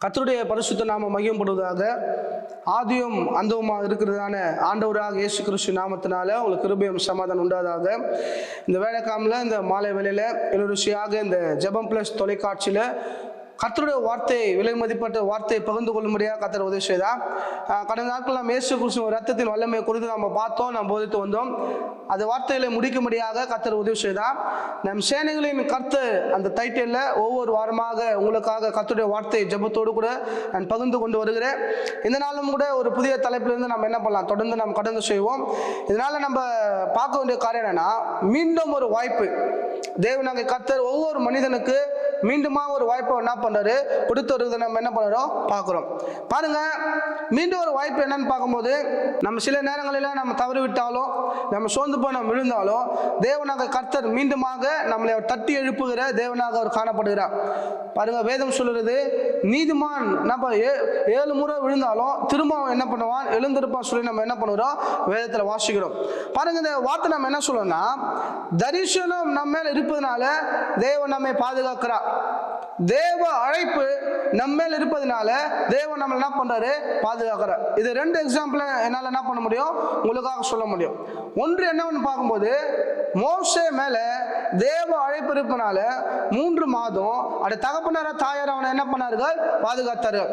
கத்தருடைய பரிசுத்த நாம மையப்படுவதாக ஆதியும் அந்தவுமாக இருக்கிறதான ஆண்டவராக இயேசு கிறிஸ்து நாமத்தினால உங்களுக்கு கிருபையும் சமாதானம் உண்டாதாக. இந்த வேலைக்காமில் இந்த மாலை வேலையில் எழுருசியாக இந்த ஜெபம் பிளஸ் தொலைக்காட்சியில் கத்தருடைய வார்த்தை விலை மதிப்பற்ற வார்த்தையை பகிர்ந்து கொள்ளும்படியாக கத்தர் உதவி செய்தார் கடந்த நாட்கள் நாம் இயேசு கிறிஸ்துவின் ரத்தத்தின் வல்லமை குறித்து நம்ம பார்த்தோம் நாம் போதித்து வந்தோம். அந்த வார்த்தைகளை முடிக்கும்படியாக கத்தர் உதவி செய்தார் நம் சேனைகளின் கர்த்தர் அந்த டைட்டிலில் ஒவ்வொரு வாரமாக உங்களுக்காக கத்தருடைய வார்த்தை ஜெபத்தோடு கூட நான் பகிர்ந்து கொண்டு வருகிறேன். இந்த நாளும் கூட ஒரு புதிய தலைப்பிலிருந்து நம்ம என்ன பண்ணலாம்? தொடர்ந்து நாம் கடந்து செய்வோம். இதனால நம்ம பார்க்க வேண்டிய காரியம் என்னன்னா மீண்டும் ஒரு வாய்ப்பு. தேவனாக கத்தர் ஒவ்வொரு மனிதனுக்கு மீண்டுமா ஒரு வாய்ப்பை என்ன பண்றாரு? கொடுத்து வருவதை நம்ம என்ன பண்ணுறோம் பார்க்குறோம். பாருங்க மீண்டும் ஒரு வாய்ப்பு என்னன்னு பார்க்கும்போது நம்ம சில நேரங்களில் நம்ம தவறு விட்டாலும் நம்ம சோர்ந்து போய் நம்ம விழுந்தாலும் தேவனாக கர்த்தர் மீண்டுமாக நம்மளை தட்டி எழுப்புகிற தேவனாக அவர் காணப்படுகிறார். பாருங்க வேதம் சொல்லுறது நீதிமான் நம்ம ஏ- ஏழு முறை விழுந்தாலும் திரும்ப அவன் என்ன பண்ணுவான்? எழுந்திருப்பான் சொல்லி நம்ம என்ன பண்ணுறோம்? வேதத்தில் வாசிக்கிறோம். பாருங்க இந்த வார்த்தை நம்ம என்ன சொல்லணும்னா தரிசனம் நம்ம மேல இருப்பதனால தேவன் நம்மை பாதுகாக்கிறார். தேவ அழைப்பு நம்ம மேல இருப்பதனால தேவன் நம்ம என்ன பண்றாரு? பாதுகாக்கிறார். இது ரெண்டு எக்ஸாம்பிள் என்னால் என்ன பண்ண முடியும்? உங்களுக்காக சொல்ல முடியும். ஒன்று என்னவென்னு பார்க்கும்போது மோசே மேலே தேவ அழைப்பு இருப்பனால மூன்று மாதம் அட தகப்பனார தாயார் அவனை என்ன பண்ணார்கள்? பாதுகாத்தார்கள்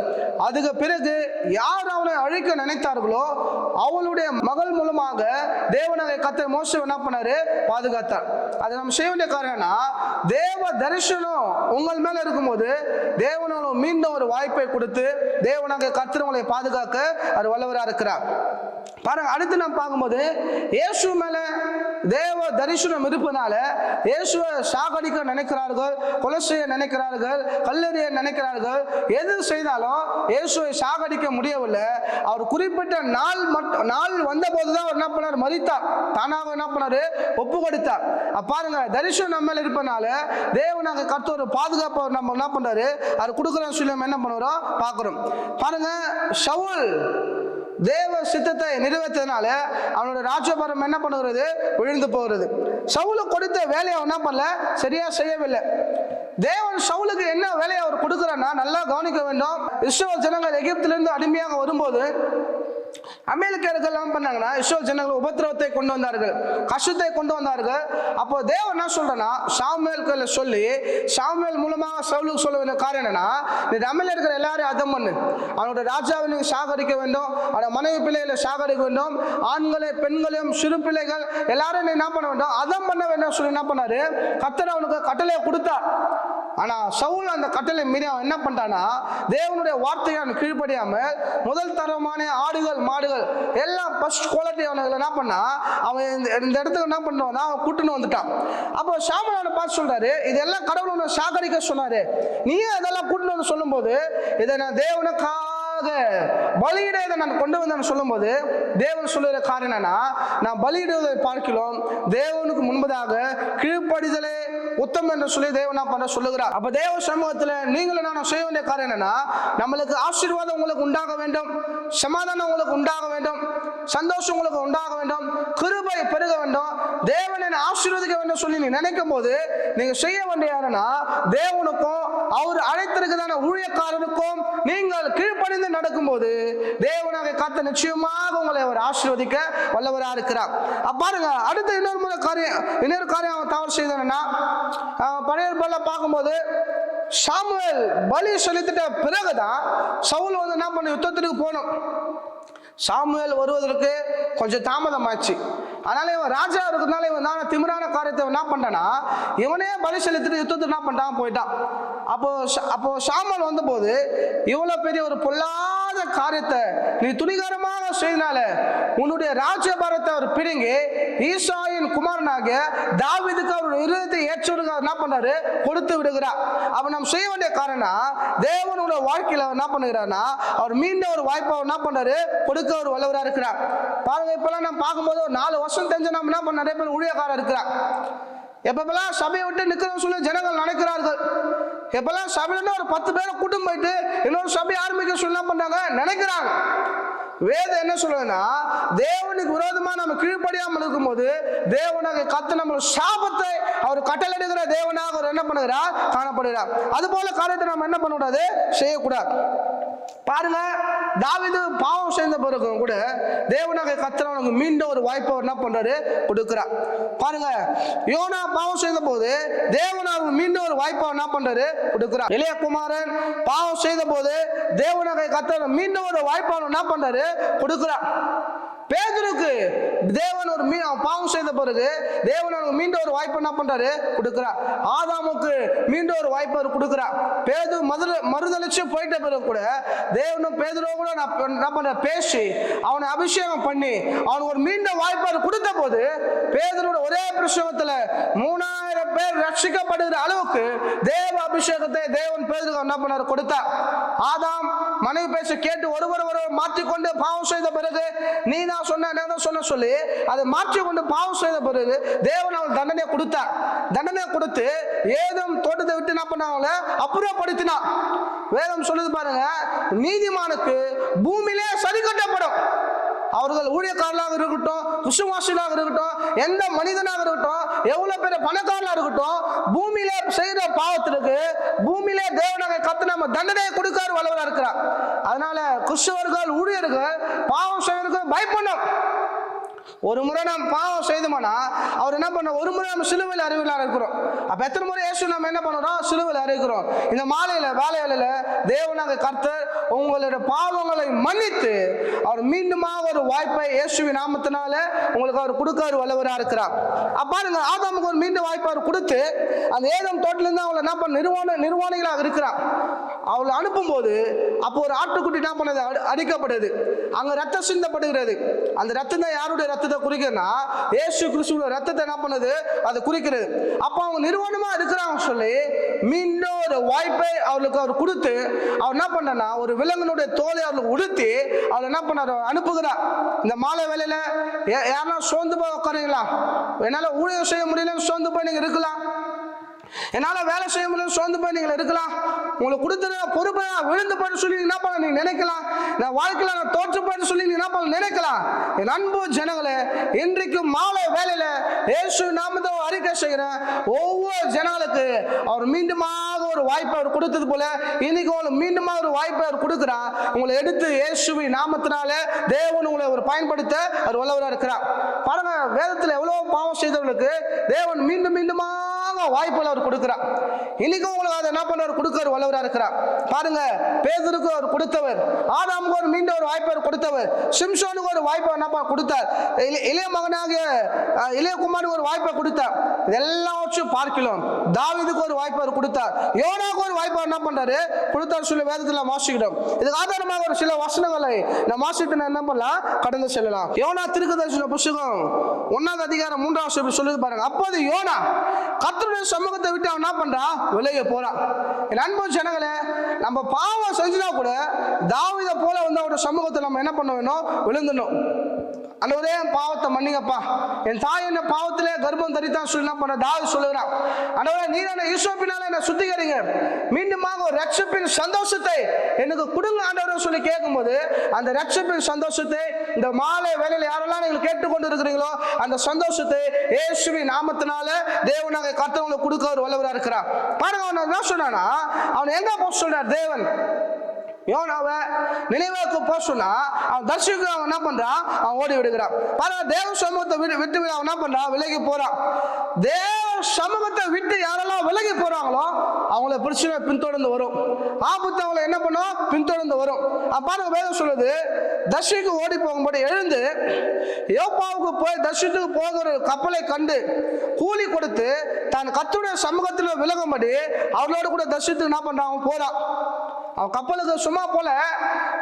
அதுக்கு பிறகு யார் அவனை அழிக்க நினைத்தார்களோ அவளுடைய மகள் மூலமாக தேவனாக கத்த மோசே என்ன பண்ணாரு? பாதுகாத்தார். அதை நம்ம செய்ய வேண்டிய காரணம்னா தேவ தரிசனம் உங்கள் மேல இருக்கும்போது தேவனோட மீண்டும் ஒரு வாய்ப்பை கொடுத்து தேவனாக கத்திரவங்களை பாதுகாக்க அவர் வல்லவராக இருக்கிறார். பாருங்க அடுத்து நம்ம பார்க்கும்போது இயேசு மேல தேவ தரிசனம் இருப்பதனால இயேசுவை சாகடிக்க நினைக்கிறார்கள் கொலை செய்ய நினைக்கிறார்கள் கல்லறிய நினைக்கிறார்கள். எது செய்தாலும் இயேசுவை சாகடிக்க முடியவில்லை. அவர் குறிப்பிட்ட நாள் மட்டும் நாள் வந்த போதுதான் அவர் என்ன பண்ணார்? மதித்தார் தானாக என்ன பண்ணாரு? ஒப்பு கொடுத்தார் பாருங்க தரிசனம் நம்ம இருப்பனால தேவனாக கருத்து ஒரு பாதுகாப்பு நம்ம என்ன பண்றாரு? அவர் கொடுக்குற சொல்லி நம்ம என்ன பண்ணுறோம் பார்க்குறோம். பாருங்க சவுல் தேவ சித்தத்தை நிறைவேற்றதுனால அவனோட ராஜபாரம் என்ன பண்ணுகிறது? விழுந்து போகிறது. சவுல கொடுத்த வேலையை அவன் என்ன பண்ணல? சரியா செய்யவில்லை. தேவன் சவுலுக்கு என்ன வேலையை அவர் கொடுக்குறான்னா நல்லா கவனிக்க வேண்டும். இஸ்ரோ ஜனங்கள் எகிப்திலிருந்து அடிமையாக வரும்போது அமெரிக்கர்கள் எல்லாம் பண்ணாங்கன்னா இஸ்ரேல் ஜனங்கள் உபத்திரவத்தை கொண்டு வந்தார்கள். கஷ்டத்தை கொண்டு வந்தார்கள். அப்போ தேவன் என்ன சொல்றேன்னா சாமுவேல்களை சொல்லி சாமுவேல் மூலமாக சவுலுக்கு சொல்ல வேண்டிய காரணம் என்னன்னா நீ அமல இருக்கிற எல்லாரும் அதம் பண்ணு. அவனோட ராஜாவை சாகரிக்க வேண்டும். அவனோட மனைவி பிள்ளைகளை சாகரிக்க வேண்டும். ஆண்களை பெண்களையும் சிறு பிள்ளைகள் எல்லாரும் என்ன பண்ண வேண்டும்? அதம் பண்ண வேண்டும். சொல்லி என்ன பண்ணாரு? கத்தர் அவனுக்கு கட்டளையை கொடுத்தார். ஆனா சவுல் அந்த கட்டளை மீறி அவன் என்ன பண்ணிட்டானா தேவனுடைய வார்த்தையை அவன் கீழ்ப்படியாமல் முதல் தரமான ஆடுகள் மாடுகள் எல்லாம் ஃபர்ஸ்ட் குவாலிட்டி அவனுங்களை என்ன பண்ணா அவன் இந்த இந்த இடத்துக்கு என்ன பண்ணுவான் அவன் கூட்டுன்னு வந்துட்டான். அப்போ சாமன் அவனை பார்த்து சொல்றாரு இதெல்லாம் கடவுள் உன்னை சாகரிக்க சொன்னாரு. நீயே அதெல்லாம் கூட்டுன்னு வந்து சொல்லும்போது இதை நான் தேவனுக்கா பலியிட இதை நான் கொண்டு வந்தேன்னு சொல்லும்போது தேவன் சொல்லுகிற காரணம் என்னன்னா நான் பலியிடுவதை பார்க்கிறோம். தேவனுக்கு முன்பதாக கீழ்ப்படிதலே உத்தம் என்று சொல்லி தேவன் பண்ண சொல்லுகிறார். அப்ப தேவ சமூகத்துல நீங்களும் நான் செய்ய வேண்டிய காரியம் என்னன்னா நம்மளுக்கு ஆசீர்வாதம் உங்களுக்கு உண்டாக வேண்டும் சமாதானம் உங்களுக்கு உண்டாக வேண்டும் சந்தோஷம் உங்களுக்கு உண்டாக வேண்டும் கிருபை பெருக வேண்டும் தேவன் ஆசீர்வதிக்க வேண்டும் சொல்லி நீ நினைக்கும் போது நீங்க செய்ய வேண்டிய யாருன்னா தேவனுக்கும் அவர் அழைத்திருக்கிறதான ஊழியக்காரருக்கும் நீங்கள் கீழ்ப்படிந்து நடக்கும்போது தேவனாக காத்த நிச்சயமாக உங்களை அவர் ஆசீர்வதிக்க வல்லவராக இருக்கிறார். பாருங்க அடுத்த இன்னொரு முறை காரியம் இன்னொரு காரியம் அவன் தவறு செய்தானா பழைய ஏற்பாடுல பார்க்கும்போது சாமுவேல் பலி செலுத்திட்ட பிறகுதான் சவுல் வந்து என்ன பண்ண யுத்தத்திற்கு போகணும் சாமுவேல் வருவதற்கு கொஞ்சம் தாமதமாச்சு. அதனால இவன் ராஜா இருக்கிறதுனால இவன் தான் திமிரான காரியத்தை என்ன பண்ணிட்டானா இவனே பலி செலுத்திட்டு யுத்தத்துக்கு என்ன பண்ணிட்டான்? போயிட்டான். அப்போ அப்போ சாமல் வந்தபோது இவ்வளவு பெரிய ஒரு பொல்லாத காரியத்தை நீ துணிகரமாக செய்தனால உன்னுடைய ராஜ்யபாரத்தை அவர் பிடுங்கி இஸ்ரேலின் குமாரனாகிய தாவிதுக்கு அவர் இருதயத்தை ஏற்றவருக்கு என்ன பண்ணாரு? கொடுத்து விடுகிறார் அப்ப நம்ம செய்ய வேண்டிய காரணம் தேவனோட வாழ்க்கையில அவர் என்ன பண்ணுகிறார்னா அவர் மீண்டும் ஒரு வாய்ப்பை அவர் என்ன பண்ணாரு? கொடுக்க ஒரு வல்லவரா இருக்கிறார். பாருங்க இப்பெல்லாம் நம்ம பார்க்கும்போது ஒரு நாலு வருஷம் தெரிஞ்ச நம்ம என்ன பண்ண நிறைய பேர் ஊழியக்காரர் இருக்கிறார். எப்பப்பெல்லாம் சபையை விட்டு நிற்கிறோம் சொல்லி ஜனங்கள் நினைக்கிறார்கள். எப்பெல்லாம் சபையில ஒரு பத்து பேரை கூட்டம் போயிட்டு இன்னொரு சபை ஆரம்பிக்க சொல்லி என்ன பண்ணாங்க நினைக்கிறாங்க. வேதம் என்ன சொல்லுதுன்னா தேவனுக்கு விரோதமா நம்ம கீழ்ப்படியாமல் இருக்கும்போது தேவனாக கத்து நம்ம சாபத்தை அவர் கட்டளையிடுகிற தேவனாக அவர் என்ன பண்ணுகிறார்? காணப்படுகிறார். அது போல காரியத்தை நம்ம என்ன பண்ணக்கூடாது? செய்யக்கூடாது. பாருங்க தாவிது பாவம் செய்த பிறகும் கூட தேவனாக கத்திரவனுக்கு மீண்டும் ஒரு வாய்ப்பை அவர் என்ன பண்றாரு? கொடுக்குறார். பாருங்க யோனா பாவம் செய்த போது தேவனாக மீண்டும் ஒரு வாய்ப்பை அவர் என்ன பண்றாரு? கொடுக்குறார். இளைய குமாரன் பாவம் செய்த போது தேவனாக கத்திர மீண்டும் ஒரு வாய்ப்பை அவர் என்ன பண்றாரு? கொடுக்குறார். பேதருக்கு தேவன் ஒரு மீ அவன் பாவம் செய்த பிறகு தேவன் அவனுக்கு மீண்டும் ஒரு வாய்ப்பு என்ன பண்றாரு? கொடுக்குறா ஆதாமுக்கு மீண்டும் ஒரு வாய்ப்பு அவர் கொடுக்குறா பேது மதுர மறுதளிச்சு போயிட்ட பிறகு கூட தேவனும் பேதரோ கூட நான் என்ன பண்ற பேசி அவனை அபிஷேகம் பண்ணி அவனுக்கு ஒரு மீண்டும் வாய்ப்பு அவர் கொடுத்த போது பேதரோட ஒரே பிரசவத்துல மூணாயிரம் பேர் ரட்சிக்கப்படுகிற அளவுக்கு தேவ அபிஷேகத்தை தேவன் பேதருக்கு என்ன பண்ணார்? கொடுத்தா ஆதாம் மனைவி பேச கேட்டு ஒருவர் ஒருவர் மாற்றிக்கொண்டு பாவம் செய்த பிறகு நீ நான் சொன்ன நான் சொன்ன சொல்லி. அதை மாற்றி கொண்டு பாவம் செய்த பிறகு தேவன் அவள் தண்டனையை கொடுத்தார். தண்டனையை கொடுத்து ஏதும் தோட்டத்தை விட்டு என்ன பண்ணாங்கள அப்புறப்படுத்தினான் வேதம் சொல்லுது பாருங்க நீதிமானுக்கு பூமியிலே சரி கட்டப்படும். அவர்கள் ஊழியக்காரர்களாக இருக்கட்டும் குசுமாசிலாக இருக்கட்டும் எந்த மனிதனாக இருக்கட்டும் எவ்வளவு பெரிய பணக்காரனாக இருக்கட்டும் பூமியில செய்யற பாவத்திற்கு பூமியிலே தேவனாக கத்து நம்ம தண்டனையை கொடுக்காரு வல்லவராக இருக்கிறார். அதனால கிறிஸ்தவர்கள் ஊழியர்கள் பாவம் செய்வதற்கு பயப்படணும். ஒரு முறை நாம் பாவம் செய்தோம்னா அவர் என்ன பண்ண ஒரு முறை நம்ம சிலுவையில் அறிவிலாக இருக்கிறோம். அப்போ எத்தனை முறை இயேசு நம்ம என்ன பண்ணுறோம்? சிலுவையில் அறிவிக்கிறோம் இந்த மாலையில் வேலையில தேவனாக கர்த்தர் உங்களுடைய பாவங்களை மன்னித்து அவர் மீண்டுமாக ஒரு வாய்ப்பை இயேசுவி நாமத்தினால உங்களுக்கு அவர் கொடுக்காரு வல்லவராக இருக்கிறார். அப்ப பாருங்க ஆதாமுக்கு ஒரு மீண்டும் வாய்ப்பு அவர் கொடுத்து அந்த ஏதம் தோட்டிலிருந்து அவங்களை என்ன பண்ண நிர்வாண நிர்வாணிகளாக இருக்கிறான். அவளை அனுப்பும்போது அப்போ ஒரு ஆட்டுக்குட்டி என்ன பண்ணது? அடிக்கப்படுது அங்கே ரத்தம் சிந்தப்படுகிறது. அந்த ரத்தம் தான் யாருடைய ரத்தத்தை குறிக்கிறதுனா ஏசு கிறிஸ்துவோட ரத்தத்தை என்ன பண்ணுது? அது குறிக்கிறது. அப்போ அவங்க நிறுவனமாக இருக்கிறாங்க சொல்லி மீண்டும் ஒரு வாய்ப்பை அவளுக்கு அவர் கொடுத்து அவர் என்ன பண்ணனா ஒரு விலங்கினுடைய தோலை அவளுக்கு உடுத்தி அவள் என்ன பண்ணார்? அனுப்புகிறார் இந்த மாலை வேலையில் யாரெல்லாம் யாருன்னா சோர்ந்து போய் உட்காருங்களா என்னால் ஊழியம் செய்ய முடியலன்னு சோர்ந்து போய் நீங்கள் இருக்கலாம். என்னால் வேலை செய்ய முடியல சோர்ந்து போய் நீங்கள் இருக்கலாம். உங்களுக்கு கொடுத்துருக்க பொறுப்பை விழுந்து போயிட்டு சொல்லி என்ன பண்ண நீங்கள் நினைக்கலாம். நான் வாழ்க்கையில் நான் தோற்று போயிட்டு சொல்லி நீங்க என்ன பண்ண நினைக்கலாம். என் அன்பு ஜனங்களே இன்றைக்கு மாலை வேலையில் இயேசு நாமத்தை அறிக்கை செய்கிறேன். ஒவ்வொரு ஜனங்களுக்கு அவர் மீண்டுமாக ஒரு வாய்ப்பை அவர் கொடுத்தது போல இன்னைக்கு உங்களுக்கு மீண்டுமாக ஒரு வாய்ப்பை அவர் கொடுக்குறா உங்களை எடுத்து இயேசுவி நாமத்தினால தேவன் உங்களை ஒரு பயன்படுத்த அவர் வல்லவராக இருக்கிறார். பாருங்க வேதத்தில் எவ்வளோ பாவம் செய்தவர்களுக்கு தேவன் மீண்டும் மீண்டுமாக வாய்ப்புகள் அவர் கொடுக்கிறார். இன்னைக்கு உங்களுக்கு அதை என்ன பண்ணவர் கொடுக்கிறார் வல்லவராக இருக்கிறார். பாருங்க பேதருக்கு அவர் கொடுத்தவர் ஆதாமுக்கு ஒரு மீண்டும் ஒரு வாய்ப்பை அவர் கொடுத்தவர் சிம்சோனுக்கு ஒரு வாய்ப்பை என்னப்பா கொடுத்தார்? இளைய- இளைய மகனாகிய அஹ், ஒரு வாய்ப்பை கொடுத்தார். இதெல்லாம் வச்சு பார்க்கலாம் தாவிதுக்கு ஒரு வாய்ப்பை அவர் கொடுத்தார். யோனாவுக்கு ஒரு வாய்ப்பை என்ன பண்றாரு? கொடுத்தார் சொல்லி வேதத்தில் வாசிக்கிறோம். இதுக்கு ஆதாரமாக ஒரு சில வசனங்களை நம்ம வாசித்து என்ன பண்ணலாம்? கடந்து செல்லலாம். யோனா திருக்கதர்சன புஸ்தகம் ஒன்னாவது அதிகாரம் மூன்றாவது சொல்லுது பாருங்க. அப்போது யோனா கர்த்தருடைய சமூகத்தை விட்டு அவன் என்ன பண்றான் வெளியே போறான் என் அன்பு ஜனங்களே நம்ம பாவம் செஞ்சுனா கூட தாவீத போல வந்து அவருடைய சமூகத்தை நம்ம என்ன பண்ண வேணும்? விழுந்துடணும். அந்தவரே என் பாவத்தை மன்னிங்கப்பா. என் தாய் என்ன பாவத்திலே கர்ப்பம் தரித்தான் சொல்லி என்ன பண்ண? தாவி சொல்லுகிறான். அந்தவரே நீர் என்ன ஈஸ்வப்பினால என்ன சுத்திகரிங்க. மீண்டுமாக ஒரு ரட்சப்பின் சந்தோஷத்தை எனக்கு கொடுங்க ஆண்டவரும் சொல்லி கேட்கும்போது அந்த ரட்சப்பின் சந்தோஷத்தை இந்த மாலை வேலையில் யாரெல்லாம் நீங்கள் கேட்டுக்கொண்டு இருக்கிறீங்களோ அந்த சந்தோஷத்தை இயேசுவின் நாமத்தினால தேவனாக கர்த்தவங்களுக்கு கொடுக்க ஒரு வல்லவராக இருக்கிறான் பாருங்க அவன் என்ன சொன்னானா அவன் எங்க போக சொல்றார் தேவன்? யோனாவை நினைவாக்கு போக சொன்னா அவன் தர்ஷிக்கு அவன் என்ன பண்றான்? அவன் ஓடி விடுகிறான். பாரு தேவ சமூகத்தை விட்டு விட்டு அவன் என்ன பண்றான்? விலகி போறான். தேவ சமூகத்தை விட்டு யாரெல்லாம் விலகி போறாங்களோ அவங்கள பிரச்சனை பின்தொடர்ந்து வரும். ஆபத்து அவங்கள என்ன பண்ணும்? பின்தொடர்ந்து வரும். பாருங்க வேதம் சொல்லுது தர்ஷிக்கு ஓடி போகும்போது எழுந்து யோப்பாவுக்கு போய் தர்ஷித்துக்கு போகிற கப்பலை கண்டு கூலி கொடுத்து தான் கத்துடைய சமூகத்தில் விலகும்படி அவர்களோடு கூட தர்ஷித்துக்கு என்ன பண்றான்? அவன் போறான். அவன் கப்பலுக்கு சும்மா போல.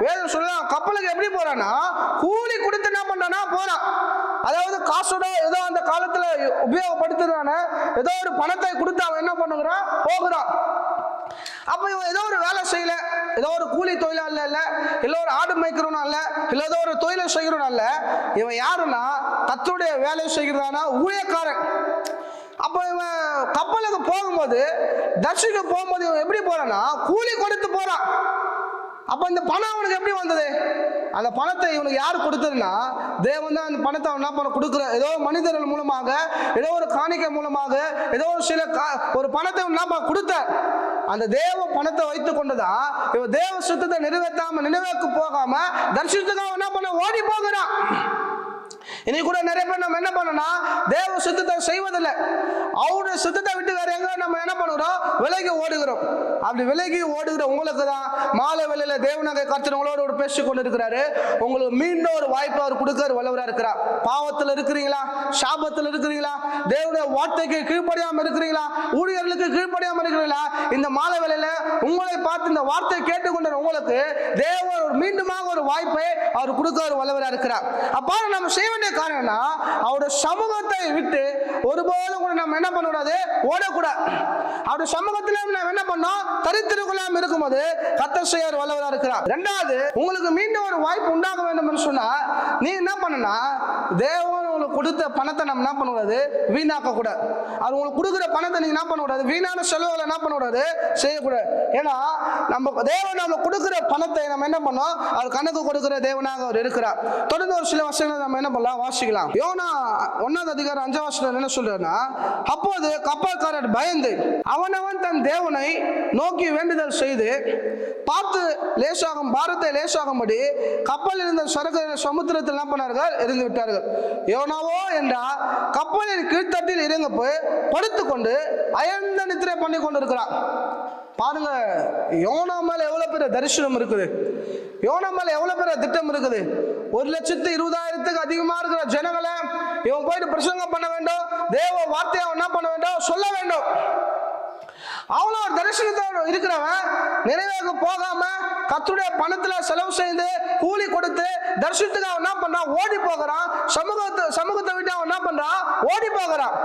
வேதம் சொல்ல அவன் கப்பலுக்கு எப்படி போறான்னா கூலி கொடுத்து என்ன பண்றானா போறான். அதாவது காசோட ஏதோ அந்த காலத்துல உபயோகப்படுத்துறான ஏதோ ஒரு பணத்தை கொடுத்து அவன் என்ன பண்ணுகிறான் போகிறான். அப்ப இவன் ஏதோ ஒரு வேலை செய்யல ஏதோ ஒரு கூலி தொழிலாளர் இல்ல இல்ல ஒரு ஆடு மேய்க்கிறவனும் இல்ல இல்ல ஏதோ ஒரு தொழிலை செய்கிறவனும் இல்ல இவன் யாருன்னா தத்துடைய வேலை செய்கிறதானா ஊழியக்காரன். அப்போ இவன் கப்பலுக்கு போகும்போது தர்ஷிக்கு போகும்போது இவன் எப்படி போறான்னா கூலி கொடுத்து போறான். அப்போ இந்த பணம் அவனுக்கு எப்படி வந்தது? அந்த பணத்தை இவனுக்கு யார் கொடுத்ததுன்னா தேவன் தான் அந்த பணத்தை அவன் என்ன பண்ண கொடுக்குற. ஏதோ மனிதர்கள் மூலமாக ஏதோ ஒரு காணிக்கை மூலமாக ஏதோ ஒரு சில கா- ஒரு பணத்தை என்ன பண்ண கொடுத்த. அந்த தேவ பணத்தை வைத்து கொண்டுதான் இவன் தேவ சுத்தத்தை நிறைவேற்றாம நினைவேக்கு போகாம தரிசனத்துக்கு அவன் என்ன பண்ண ஓடி போகிறான். இன்னைக்கு கூட நிறைய பேர் நம்ம என்ன பண்ணோம்னா தேவ சுத்தத்தை செய்வதில்லை. அவருடைய சுத்தத்தை விட்டு வேற எங்க நம்ம என்ன பண்ணுகிறோம்? விலகி ஓடுகிறோம். அப்படி விலகி ஓடுகிற உங்களுக்கு தான் மாலை வேலையில தேவனாக கர்த்தர் ஒரு பேசி கொண்டு இருக்கிறாரு உங்களுக்கு மீண்டும் ஒரு வாய்ப்பு அவர் கொடுக்கிற வல்லவரா இருக்கிறார். பாவத்தில் இருக்கிறீங்களா? சாபத்தில் இருக்கிறீங்களா? தேவனுடைய வார்த்தைக்கு கீழ்ப்படியாம இருக்கிறீங்களா? ஊழியர்களுக்கு கீழ்ப்படியாம இருக்கிறீங்களா? இந்த மாலை வேலையில உங்களை பார்த்து இந்த வார்த்தை கேட்டுக்கொண்ட உங்களுக்கு தேவன் மீண்டுமாக ஒரு வாய்ப்பை அவர் கொடுக்க ஒரு வல்லவரா இருக்கிறார். அப்பா நம்ம செய்ய வேண்டிய காரணம்னா அவருடைய சமூகத்தை விட்டு ஒருபோதும் கூட நம்ம என்ன பண்ணக்கூடாது? ஓடக்கூடாது. அவருடைய சமூகத்துல நம்ம என்ன பண்ணோம்? தரித்திருக்குள்ளாம இருக்கும்போது கத்த செய்யார் வல்லவரா இருக்கிறார். ரெண்டாவது உங்களுக்கு மீண்டும் ஒரு வாய்ப்பு உண்டாக வேண்டும் என்று சொன்னா நீ என்ன பண்ணனா தேவன் உங்களுக்கு கொடுத்த பணத்தை நம்ம என்ன பண்ணக்கூடாது? வீணாக்க கூடாது அவர் உங்களுக்கு கொடுக்குற பணத்தை நீங்க என்ன பண்ணக்கூடாது? வீணான செலவுகளை என்ன பண்ணக்கூடாது? செய்யக்கூடாது. ஏன்னா நம்ம தேவன் நம்ம கொடுக்குற பணத்தை நம்ம என்ன பண்ணோம்? அவர் கணக்கு கொடுக்குற தேவனாக அவர் இருக்கிறார். தொடர்ந்து ஒரு சில வசனங்களை நம்ம என்ன பண்ணலாம்? வாசிக்கலாம். யோனா ஒன்னாவது அதிகாரம் அஞ்சாம் வசனம் என்ன சொல்றாருன்னா அப்போது கப்பல்காரர் பயந்து அவனவன் தன் தேவனை நோக்கி வேண்டுதல் செய்து பார்த்து லேசாகும் பாரத்தை லேசாகும்படி கப்பலில் இருந்த சரக்கு சமுத்திரத்தில் என்ன பண்ணார்கள்? இருந்து விட்டார்கள். யோனாவோ என்றால் கப்பலின் கீழ்த்தட்டில் இறங்க போய் படுத்துக்கொண்டு அயர்ந்த நித்திரை பண்ணி கொண்டு இருக்கிறான் பாருங்க யோனா மேல எவ்வளவு பெரிய தரிசனம் இருக்குது. யோனா மேல எவ்வளவு பெரிய திட்டம் இருக்குது. ஒரு லட்சத்து இருபதாயிரத்துக்கு அதிகமா இருக்கிற ஜனங்களை இவன் போயிட்டு பிரசங்கம் பண்ண வேண்டும் தேவ வார்த்தையை அவன் என்ன பண்ண வேண்டும்? சொல்ல வேண்டும். அவ்வளோ ஒரு தரிசனத்தோடு இருக்கிறவன் நிறைவேக போகாம கத்துடைய பணத்துல செலவு செய்து கூலி கொடுத்து தரிசனத்துக்கு அவன் என்ன பண்றான் ஓடி போகிறான். சமூகத்து சமூகத்தை விட்டு அவன் என்ன பண்றான் ஓடி போகிறான்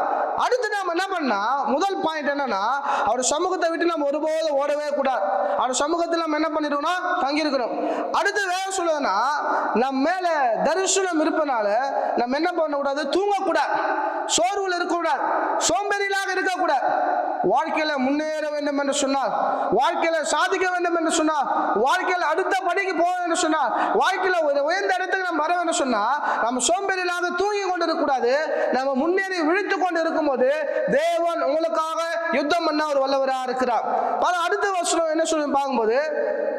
நம்ம என்ன பண்ணா முதல் பாயிண்ட் என்னன்னா அவர் சமூகத்தை விட்டு நம்ம ஒருபோதும் ஓடவே கூடாது. அவர் சமூகத்தில் நம்ம என்ன பண்ணிடுவோம்னா தங்கியிருக்கிறோம். அடுத்து வேற சொல்லுதுன்னா நம்ம மேல தரிசனம் இருப்பனால நம்ம என்ன பண்ணக்கூடாது? தூங்கக்கூடாது. சோர்வில் இருக்கக்கூடாது. சோம்பேறிகளாக இருக்கக்கூடாது. வாழ்க்கையில முன்னேற வேண்டும் என்று சொன்னார் வாழ்க்கையில சாதிக்க வேண்டும் என்று சொன்னால் வாழ்க்கையில அடுத்த படிக்கு போக வேண்டும் சொன்னார் வாழ்க்கையில ஒரு உயர்ந்த இடத்துக்கு நம்ம வர வேண்டும் சொன்னால் நம்ம சோம்பேறிகளாக தூங்கி கொண்டு இருக்கக்கூடாது நம்ம முன்னேறி விழித்து கொண்டு இருக்கும்போது தேவன் உங்களுக்காக யுத்தம் பண்ண ஒரு வல்லவராக இருக்கிறார். பல அடுத்த வருஷம் என்ன சொல்லி பார்க்கும்போது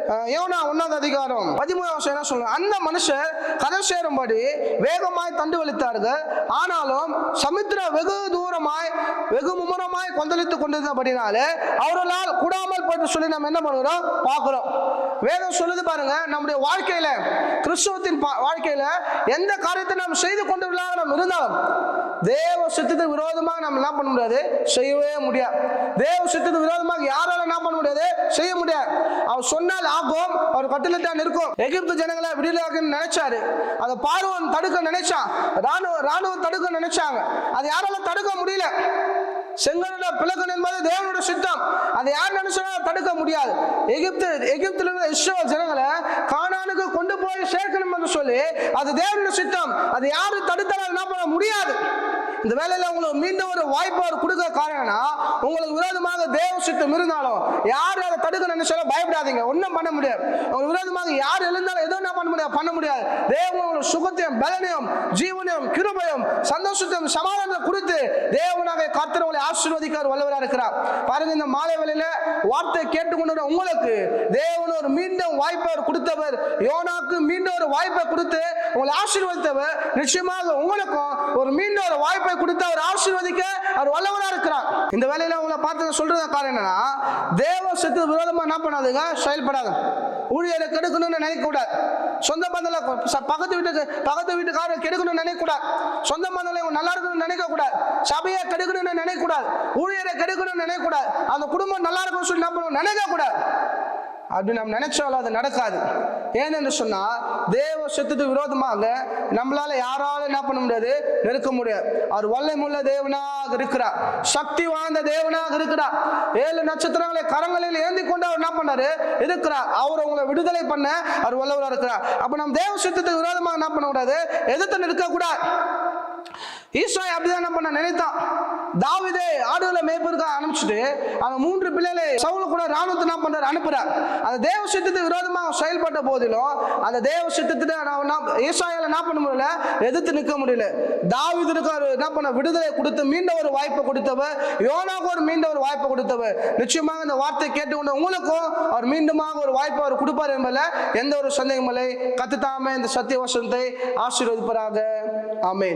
யோனா ஒன்னாவது அதிகாரம் பதிமூணாம் வருஷம் என்ன சொல்லுங்க அந்த மனுஷர் கதை சேரும்படி வேகமாய் தண்டு வலித்தார்கள். ஆனாலும் சமுத்திரம் வெகு தூரமாய் வெகு மும்முரமாய் கொந்தளித்து கொண்டிருந்தபடினாலே அவர்களால் கூடாமல் போயிட்டு சொல்லி நம்ம என்ன பண்ணுறோம்? பார்க்குறோம். வேதம் சொல்லுது பாருங்க நம்முடைய வாழ்க்கையில கிறிஸ்துவத்தின் பா- வாழ்க்கையில எந்த காரியத்தை நாம் செய்து கொண்டு நாம் இருந்தாலும் தேவ சித்தத்துக்கு விரோதமாக நம்ம என்ன பண்ண முடியாது? செய்யவே முடியாது. தேவ சித்தத்துக்கு விரோதமாக யாரால என்ன பண்ண முடியாது? செய்ய முடியாது. அவர் சொன்னால் ஆகும் அவர் கட்டில தான் இருக்கும். எகிப்து ஜனங்களை விடுதலாக்குன்னு நினைச்சாரு. அதை பார்வன் தடுக்க நினைச்சான். ராணுவ ராணுவம் தடுக்க நினைச்சாங்க. அது யாரால தடுக்க முடியல? செங்கலோட பிளக்கன் என்பது தேவனோட சித்தம். அதை யார் நினைச்சாலும் தடுக்க முடியாது. எகிப்து எகிப்துல இருந்த இஸ்ரேல் ஜனங்களை கானானுக்கு கொண்டு போய் சேர்க்கணும் என்று சொல்லி அது தேவனோட சித்தம். அது யாரும் தடுத்தாலும் என்ன பண்ண முடியாது. இந்த வேலையில உங்களுக்கு மீண்டும் ஒரு வாய்ப்பு அவர் கொடுக்க காரணம்னா உங்களுக்கு விரோதமாக தேவ சித்தம் இருந்தாலும் யார் அதை தடுக்க நினைச்சாலும் பயப்படாதீங்க. ஒன்றும் பண்ண முடியாது. உங்களுக்கு விரோதமாக யார் எழுந்தாலும் எதுவும் என்ன பண்ண முடியாது. பண்ண முடியாது. தேவன் உங்களுக்கு சுகத்தையும் பலனையும் ஜீவனையும் கிருபையும் சந்தோஷத்தையும் சமாதானத்தை கொடுத்து தேவனாக கர்த்தர் ஆசீர்வதிக்கார் வல்லவராக இருக்கிறார். பாருங்க இந்த மாலை வேலையில வார்த்தை கேட்டுக்கொண்டு உங்களுக்கு தேவன் ஒரு மீண்டும் வாய்ப்பை அவர் கொடுத்தவர். யோனாக்கு மீண்டும் ஒரு வாய்ப்பை கொடுத்து உங்களை ஆசீர்வதித்தவர். நிச்சயமாக உங்களுக்கும் ஒரு மீண்டும் ஒரு வாய்ப்பு கொடுத்து அவர் ஆசீர்வதிக்க அவர் வல்லவராக இருக்கிறார். இந்த வேலையில உங்களை பார்த்து சொல்றது காரணம் என்னன்னா தேவ சத்து விரோதமாக என்ன பண்ணாதுங்க? செயல்படாது. ஊழியரை கெடுக்கணும்னு நினைக்கக்கூடாது சொந்த பந்தல பக்கத்து வீட்டுக்கு பக்கத்து வீட்டுக்காரர் கெடுக்கணும்னு நினைக்கக்கூடாது சொந்த பந்தல நல்லா இருக்கணும்னு நினைக்கக்கூடாது சபையை கெடுக்கணும்னு நினைக்கக்கூடாது ஊழியரை கெடுக்கணும்னு நினைக்கக்கூடாது அந்த குடும்பம் நல்லா இருக்கும்னு சொல்லி என்ன பண்ணணும்? நினைக்கக்கூடாது அப்படி நம்ம நினைச்சாலும் அது நடக்காது. ஏனென்று சொன்னா தேவ சத்துக்கு விரோதமாக நம்மளால யாராலும் என்ன பண்ண முடியாது? நெருக்க முடியாது. அவர் வல்லமுள்ள தேவனாக இருக்கிறார். சக்தி வாய்ந்த தேவனாக இருக்கிறார். ஏழு நட்சத்திரங்களை கரங்களில் ஏந்தி கொண்டு அவர் என்ன பண்ணாரு? இருக்கிறார். அவர் உங்களை விடுதலை பண்ண அவர் வல்லவராக இருக்கிறார். அப்ப நம்ம தேவ சத்துக்கு விரோதமாக என்ன பண்ண கூடாது? எதிர்த்து நிற்க ஈஸ்வாய் அப்படிதான் என்ன பண்ண நினைத்தான். தாவிதே ஆடுகளை மேய்ப்பதற்காக அனுப்பிச்சுட்டு அந்த மூன்று பிள்ளைகளை சவுல கூட ராணுவத்தை என்ன பண்றாரு? அனுப்புறார். அந்த தேவ சித்தத்துக்கு விரோதமாக செயல்பட்ட போதிலும் அந்த தேவ சித்தத்தை ஈசாயால என்ன பண்ண முடியல? எதிர்த்து நிற்க முடியல. தாவிதனுக்கு அவர் என்ன பண்ண விடுதலை கொடுத்து மீண்ட ஒரு வாய்ப்பை கொடுத்தவர். யோனாவுக்கு ஒரு மீண்ட ஒரு வாய்ப்பை கொடுத்தவர். நிச்சயமாக இந்த வார்த்தை கேட்டுக்கொண்ட உங்களுக்கும் அவர் மீண்டுமாக ஒரு வாய்ப்பை அவர் கொடுப்பார் என்பதில் எந்த ஒரு சந்தேகமில்லை கத்துத்தாம இந்த சத்திய வசனத்தை ஆசீர்வதிப்பராக. ஆமென்.